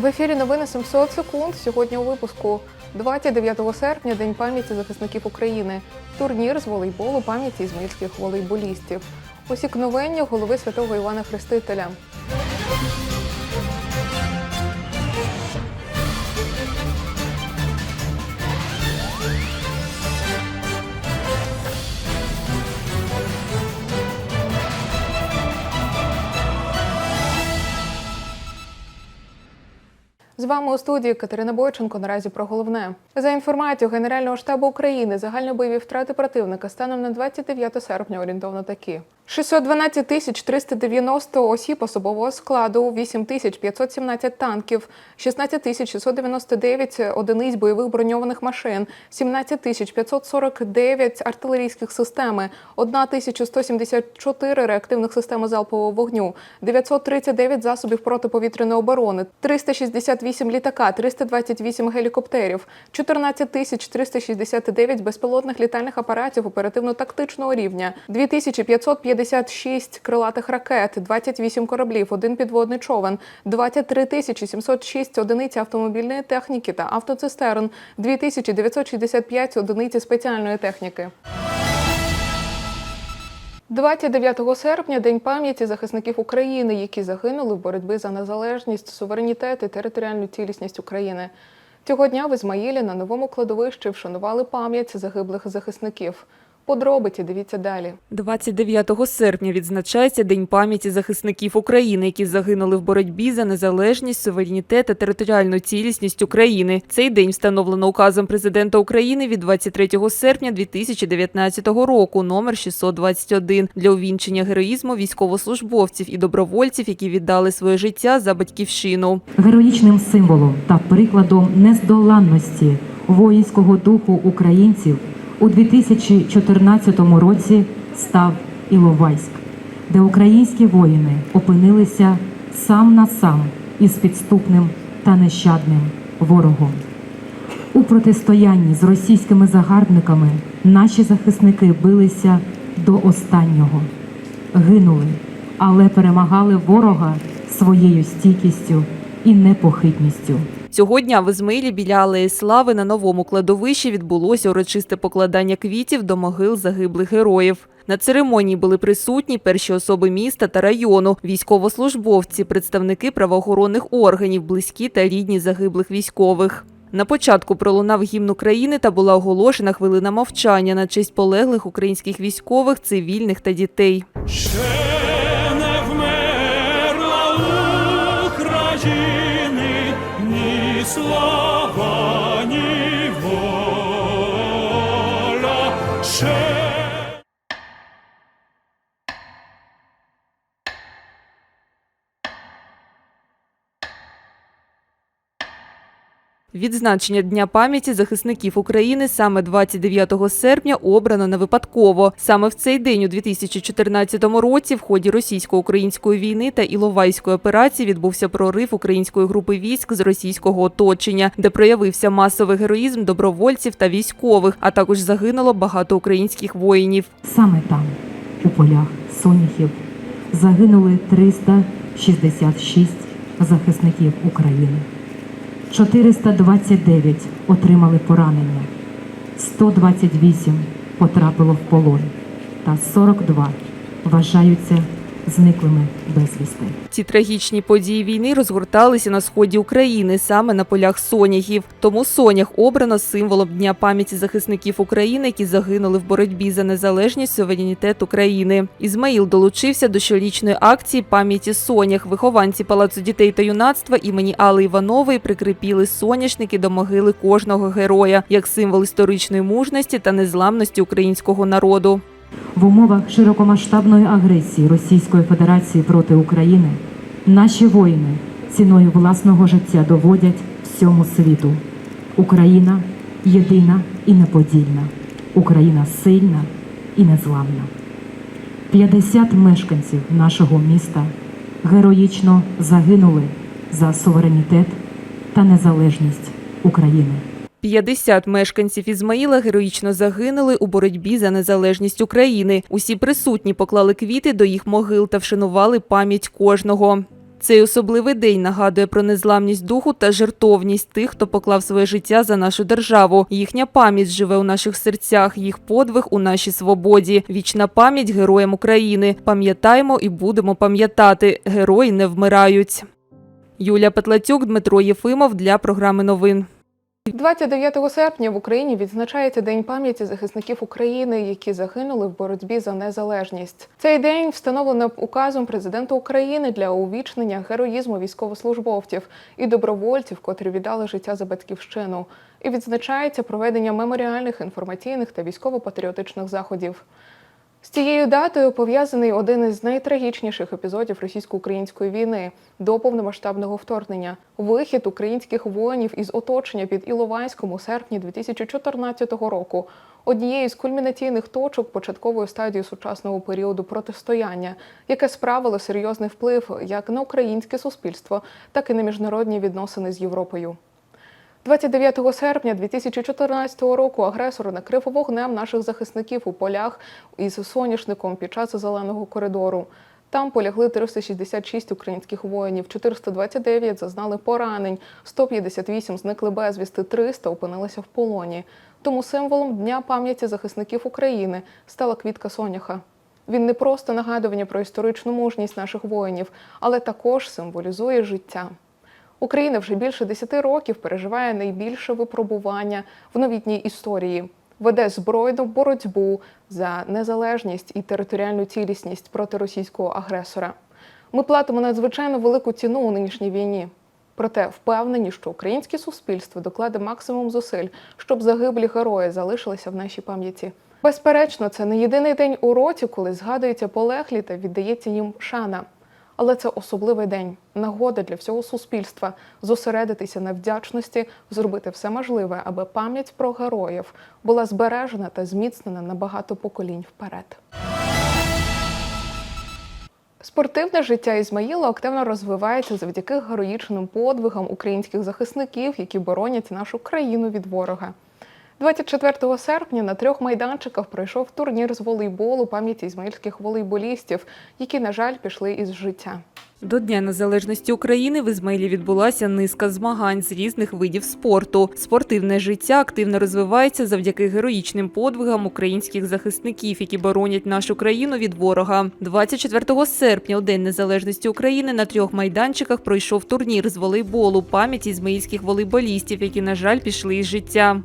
В ефірі новини 700 секунд. Сьогодні у випуску 29 серпня День пам'яті захисників України. Турнір з волейболу пам'яті ізмаїльських волейболістів. Усікновення голови святого Івана Хрестителя. З вами у студії Катерина Бойченко. Наразі про головне. За інформацією Генерального штабу України, загальні бойові втрати противника станом на 29 серпня орієнтовно такі: 612 тисяч 390 осіб особового складу, 8 тисяч 517 танків, 16 тисяч 699 одиниць бойових броньованих машин, 17 тисяч 549 артилерійських систем, 1 тисяча 174 реактивних систем залпового вогню, 939 засобів протиповітряної оборони, 368 літака, 328 гелікоптерів, 14 тисяч 369 безпілотних літальних апаратів оперативно-тактичного рівня, 2556 крилатих ракет, 28 кораблів, один підводний човен, 23 тисячі 706 одиниць автомобільної техніки та автоцистерн, 2965 одиниці спеціальної техніки. 29 серпня День пам'яті захисників України, які загинули в боротьбі за незалежність, суверенітет і територіальну цілісність України. Цього дня в Ізмаїлі на новому кладовищі вшанували пам'ять загиблих захисників. Подробиці дивіться далі. 29 серпня відзначається День пам'яті захисників України, які загинули в боротьбі за незалежність, суверенітет та територіальну цілісність України. Цей день встановлено указом президента України від 23 серпня 2019 року, номер 621, для увінчення героїзму військовослужбовців і добровольців, які віддали своє життя за батьківщину. Героїчним символом та прикладом нездоланності воїнського духу українців у 2014 році став Іловайськ, де українські воїни опинилися сам на сам із підступним та нещадним ворогом. У протистоянні з російськими загарбниками наші захисники билися до останнього, гинули, але перемагали ворога своєю стійкістю і непохитністю. Цього дня в Ізмаїлі біля Алеї Слави на новому кладовищі відбулося урочисте покладання квітів до могил загиблих героїв. На церемонії були присутні перші особи міста та району, військовослужбовці, представники правоохоронних органів, близькі та рідні загиблих військових. На початку пролунав гімн України та була оголошена хвилина мовчання на честь полеглих українських військових, цивільних та дітей. Ще не вмерла України Відзначення Дня пам'яті захисників України саме 29 серпня обрано не випадково. Саме в цей день у 2014 році в ході російсько-української війни та Іловайської операції відбувся прорив української групи військ з російського оточення, де проявився масовий героїзм добровольців та військових, а також загинуло багато українських воїнів. Саме там, у полях соняхів, загинули 366 захисників України. 429 отримали поранення, 128 потрапило в полон. Та 42 вважаються зниклими безвісти. Ці трагічні події війни розгорталися на сході України, саме на полях соняхів. Тому сонях обрано символом Дня пам'яті захисників України, які загинули в боротьбі за незалежність суверенітет України. Ізмаїл долучився до щорічної акції пам'яті сонях. Вихованці палацу дітей та юнацтва імені Алли Іванової прикріпіли соняшники до могили кожного героя як символ історичної мужності та незламності українського народу. В умовах широкомасштабної агресії Російської Федерації проти України наші воїни ціною власного життя доводять всьому світу. Україна єдина і неподільна. Україна сильна і незламна. 50 мешканців нашого міста героїчно загинули за суверенітет та незалежність України. 50 мешканців Ізмаїла героїчно загинули у боротьбі за незалежність України. Усі присутні поклали квіти до їх могил та вшанували пам'ять кожного. Цей особливий день нагадує про незламність духу та жертовність тих, хто поклав своє життя за нашу державу. Їхня пам'ять живе у наших серцях, їх подвиг у нашій свободі. Вічна пам'ять героям України. Пам'ятаємо і будемо пам'ятати. Герої не вмирають. Юлія Петлацюк, Дмитро Єфимов для програми новин. 29 серпня в Україні відзначається День пам'яті захисників України, які загинули в боротьбі за незалежність. Цей день встановлено указом президента України для увічнення героїзму військовослужбовців і добровольців, котрі віддали життя за батьківщину, і відзначається проведення меморіальних, інформаційних та військово-патріотичних заходів. З цією датою пов'язаний один із найтрагічніших епізодів російсько-української війни до повномасштабного вторгнення. Вихід українських воїнів із оточення під Іловайськом у серпні 2014 року. Однією з кульмінаційних точок початкової стадії сучасного періоду протистояння, яке справило серйозний вплив як на українське суспільство, так і на міжнародні відносини з Європою. 29 серпня 2014 року агресор накрив вогнем наших захисників у полях із соняшником під час зеленого коридору. Там полягли 366 українських воїнів, 429 зазнали поранень, 158 зникли безвісти, 300 опинилися в полоні. Тому символом Дня пам'яті захисників України стала квітка соняха. Він не просто нагадування про історичну мужність наших воїнів, але також символізує життя. Україна вже більше 10 років переживає найбільше випробування в новітній історії. Веде збройну боротьбу за незалежність і територіальну цілісність проти російського агресора. Ми платимо надзвичайно велику ціну у нинішній війні. Проте впевнені, що українське суспільство докладе максимум зусиль, щоб загиблі герої залишилися в нашій пам'яті. Безперечно, це не єдиний день у році, коли згадуються полеглі та віддається їм шана. Але це особливий день, нагода для всього суспільства зосередитися на вдячності, зробити все можливе, аби пам'ять про героїв була збережена та зміцнена на багато поколінь вперед. Спортивне життя Ізмаїла активно розвивається завдяки героїчним подвигам українських захисників, які боронять нашу країну від ворога. 24 серпня на трьох майданчиках пройшов турнір з волейболу пам'яті ізмаїльських волейболістів, які, на жаль, пішли із життя. До Дня Незалежності України в Ізмаїлі відбулася низка змагань з різних видів спорту. Спортивне життя активно розвивається завдяки героїчним подвигам українських захисників, які боронять нашу країну від ворога. 24 серпня, у День Незалежності України, на трьох майданчиках пройшов турнір з волейболу пам'яті ізмаїльських волейболістів, які, на жаль, пішли із життя.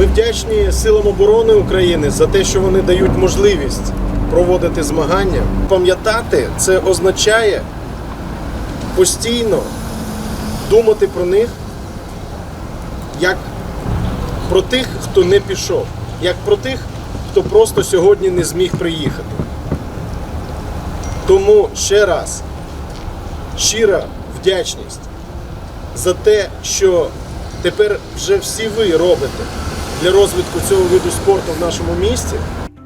Ми вдячні силам оборони України за те, що вони дають можливість проводити змагання. Пам'ятати це означає постійно думати про них як про тих, хто не пішов, як про тих, хто просто сьогодні не зміг приїхати. Тому ще раз щира вдячність за те, що тепер вже всі ви робите для розвитку цього виду спорту в нашому місті.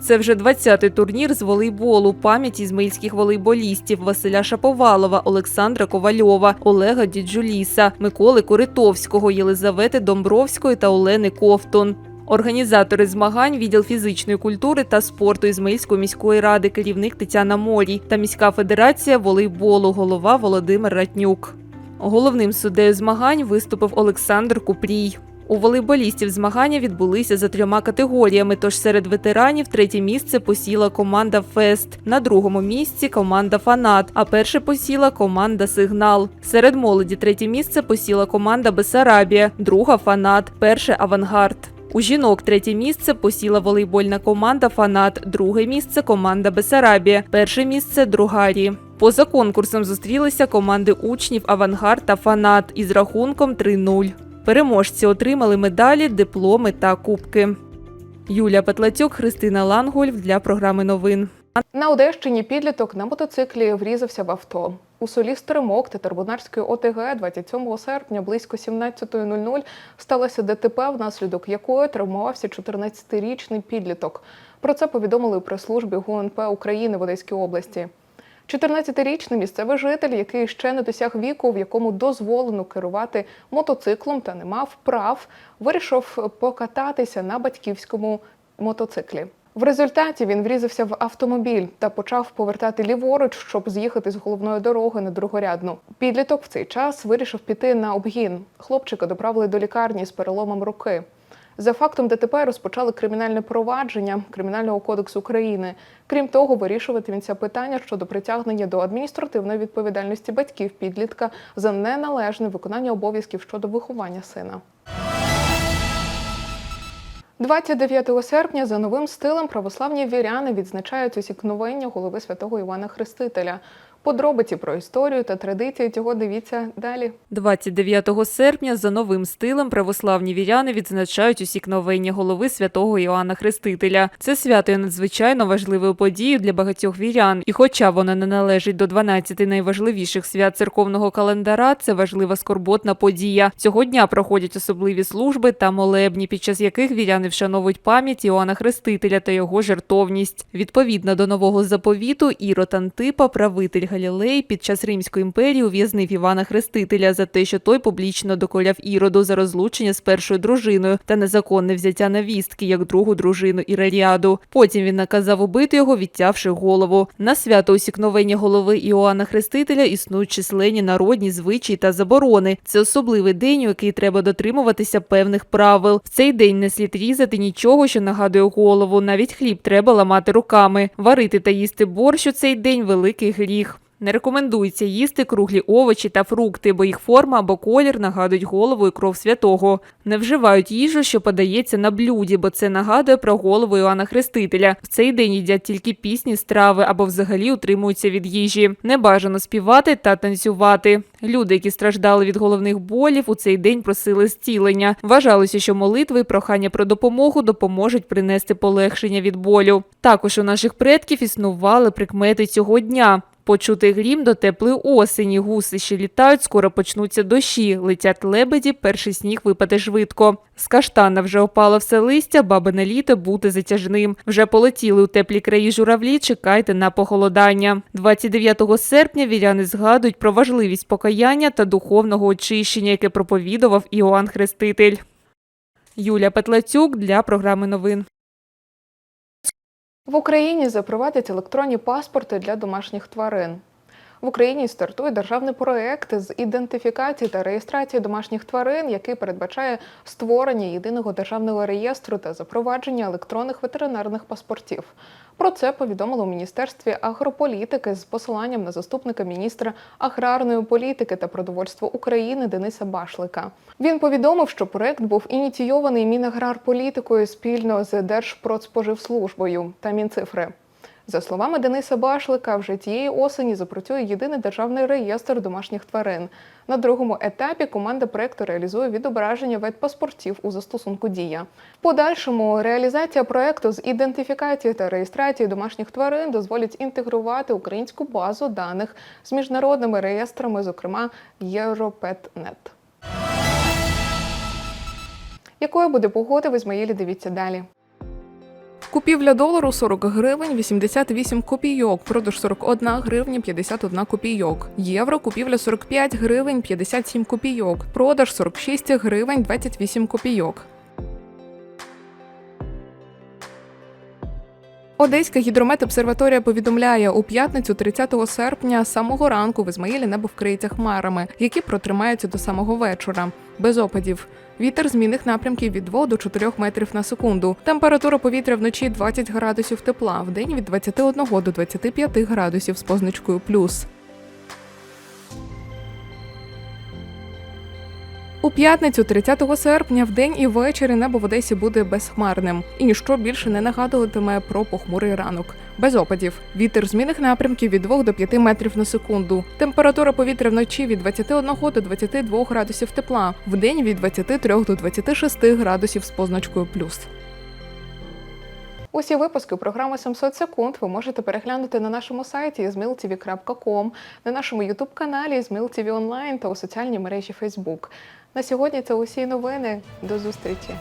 Це вже 20-й турнір з волейболу пам'яті ізмаїльських волейболістів Василя Шаповалова, Олександра Ковальова, Олега Діджуліса, Миколи Коритовського, Єлизавети Домбровської та Олени Ковтун. Організатори змагань, відділ фізичної культури та спорту Ізмаїльської міської ради, керівник Тетяна Морій та міська федерація волейболу, голова Володимир Ратнюк. Головним суддею змагань виступив Олександр Купрій. У волейболістів змагання відбулися за трьома категоріями. Тож серед ветеранів третє місце посіла команда Фест, на другому місці команда Фанат, а перше посіла команда Сигнал. Серед молоді третє місце посіла команда Бесарабія, друга Фанат, перше Авангард. У жінок третє місце посіла волейбольна команда Фанат, друге місце команда Бесарабія, перше місце Другарі. Поза конкурсом зустрілися команди учнів Авангард та Фанат із рахунком 3-0. Переможці отримали медалі, дипломи та кубки. Юлія Петлацюк, Христина Лангольф для програми новин. На Одещині підліток на мотоциклі врізався в авто. У селі Стеремок та Тарбунарської ОТГ 27 серпня близько 17.00 сталося ДТП, внаслідок якої травмувався 14-річний підліток. Про це повідомили у прес-службі ГУНП України в Одеській області. 14-річний місцевий житель, який ще не досяг віку, в якому дозволено керувати мотоциклом та не мав прав, вирішив покататися на батьківському мотоциклі. В результаті він врізався в автомобіль та почав повертати ліворуч, щоб з'їхати з головної дороги на другорядну. Підліток в цей час вирішив піти на обгін. Хлопчика доправили до лікарні з переломом руки. За фактом ДТП розпочали кримінальне провадження Кримінального кодексу України. Крім того, вирішуватиметься питання щодо притягнення до адміністративної відповідальності батьків підлітка за неналежне виконання обов'язків щодо виховання сина. 29 серпня за новим стилем православні віряни відзначають усікновення голови святого Івана Хрестителя. Подробиці про історію та традиції цього дивіться далі. 29 серпня за новим стилем православні віряни відзначають усікновення голови святого Іоанна Хрестителя. Це свято є надзвичайно важливою подією для багатьох вірян. І хоча воно не належить до 12 найважливіших свят церковного календара, це важлива скорботна подія. Цього дня проходять особливі служби та молебні, під час яких віряни вшановують пам'ять Іоанна Хрестителя та його жертовність. Відповідно до нового заповіту, Ірод Антипа, правитель Галілей, під час Римської імперії ув'язнив Івана Хрестителя за те, що той публічно доколяв Іроду за розлучення з першою дружиною та незаконне взяття навістки як другу дружину Іраріаду. Потім він наказав убити його, відтявши голову. На свято усікновення голови Іоанна Хрестителя існують численні народні звичаї та заборони. Це особливий день, у який треба дотримуватися певних правил. В цей день не слід різати нічого, що нагадує голову. Навіть хліб треба ламати руками. Варити та їсти борщ у цей день великий гріх. Не рекомендується їсти круглі овочі та фрукти, бо їх форма або колір нагадують голову і кров святого. Не вживають їжу, що подається на блюді, бо це нагадує про голову Іоанна Хрестителя. В цей день їдять тільки пісні страви або взагалі утримуються від їжі. Не бажано співати та танцювати. Люди, які страждали від головних болів, у цей день просили зцілення. Вважалося, що молитви і прохання про допомогу допоможуть принести полегшення від болю. Також у наших предків існували прикмети цього дня. Почути грім до теплої осені, гуси ще літають, скоро почнуться дощі, летять лебеді, перший сніг випаде швидко. З каштана вже опало все листя, бабине літо бути затяжним. Вже полетіли у теплі краї журавлі, чекайте на похолодання. 29 серпня віряни згадують про важливість покаяння та духовного очищення, яке проповідував Іоанн Хреститель. Юля Петлацюк для програми новин. В Україні запровадять електронні паспорти для домашніх тварин. В Україні стартує державний проект з ідентифікації та реєстрації домашніх тварин, який передбачає створення єдиного державного реєстру та запровадження електронних ветеринарних паспортів. Про це повідомили у Міністерстві агрополітики з посиланням на заступника міністра аграрної політики та продовольства України Дениса Башлика. Він повідомив, що проект був ініційований Мінаграрполітикою спільно з Держпродспоживслужбою та Мінцифри. За словами Дениса Башлика, вже цієї осені запрацює єдиний державний реєстр домашніх тварин. На другому етапі команда проекту реалізує відображення ветпаспортів у застосунку Дія. В подальшому реалізація проекту з ідентифікації та реєстрації домашніх тварин дозволить інтегрувати українську базу даних з міжнародними реєстрами, зокрема Європетнет. Якою буде погода в Ізмаїлі? Дивіться далі. Купівля долару 40 гривень 88 копійок, продаж 41 гривня 51 копійок. Євро купівля 45 гривень 57 копійок, продаж 46 гривень 28 копійок. Одеська гідрометобсерваторія повідомляє, у п'ятницю 30 серпня самого ранку в Ізмаїлі небо вкриється хмарами, які протримаються до самого вечора. Без опадів. Вітер змінних напрямків від 2 до 4 метрів на секунду. Температура повітря вночі 20 градусів тепла, вдень від 21 до 25 градусів з позначкою плюс. У п'ятницю, 30 серпня, вдень і ввечері небо в Одесі буде безхмарним, і ніщо більше не нагадуватиме про похмурий ранок. Без опадів. Вітер змінних напрямків від 2 до 5 метрів на секунду. Температура повітря вночі від 21 до 22 градусів тепла, вдень від 23 до 26 градусів з позначкою плюс. Усі випуски програми 700 секунд ви можете переглянути на нашому сайті zmiltv.com, на нашому ютуб-каналі ZmilTV Online та у соціальній мережі Facebook. На сьогодні це усі новини. До зустрічі!